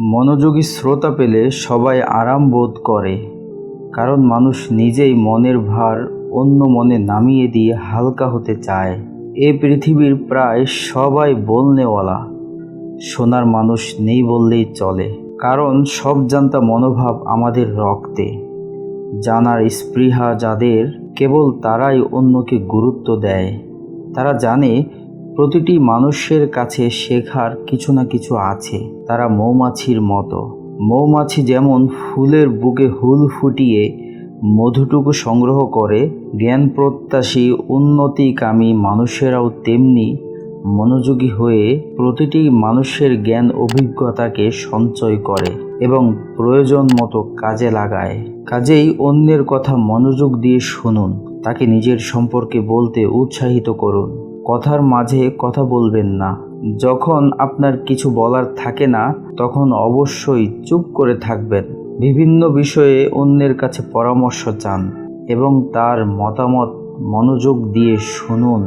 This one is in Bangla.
মনোযোগী শ্রোতা পেলে সবাই আরাম বোধ করে, কারণ মানুষ নিজেই মনের ভার অন্য মনে নামিয়ে দিয়ে হালকা হতে চায়। এ পৃথিবীর প্রায় সবাই বলনেওয়ালা শোনার মানুষ নেই বললেই চলে, কারণ সব জানতা মনোভাব আমাদের রক্তে। জানার স্পৃহা যাদের, কেবল তারাই অন্যকে গুরুত্ব দেয়। তারা জানে প্রতিটি মানুষের কাছে শেখার কিছু না কিছু আছে। তারা মৌমাছির মতো। মৌমাছি যেমন ফুলের বুকে হুল ফুটিয়ে মধুটুকু সংগ্রহ করে, জ্ঞান প্রত্যাশী, উন্নতিকামী মানুষেরাও তেমনি মনোযোগী হয়ে প্রতিটি মানুষের জ্ঞান অভিজ্ঞতাকে সঞ্চয় করে এবং প্রয়োজন মতো কাজে লাগায়। কাজেই অন্যের কথা মনোযোগ দিয়ে শুনুন, তাকে নিজের সম্পর্কে বলতে উৎসাহিত করুন। কথার মাঝে কথা বলবেন না। যখন আপনার কিছু বলার থাকে না, তখন অবশ্যই চুপ করে থাকবেন। বিভিন্ন বিষয়ে অন্যের কাছে পরামর্শ চান এবং তার মতামত মনোযোগ দিয়ে শুনুন।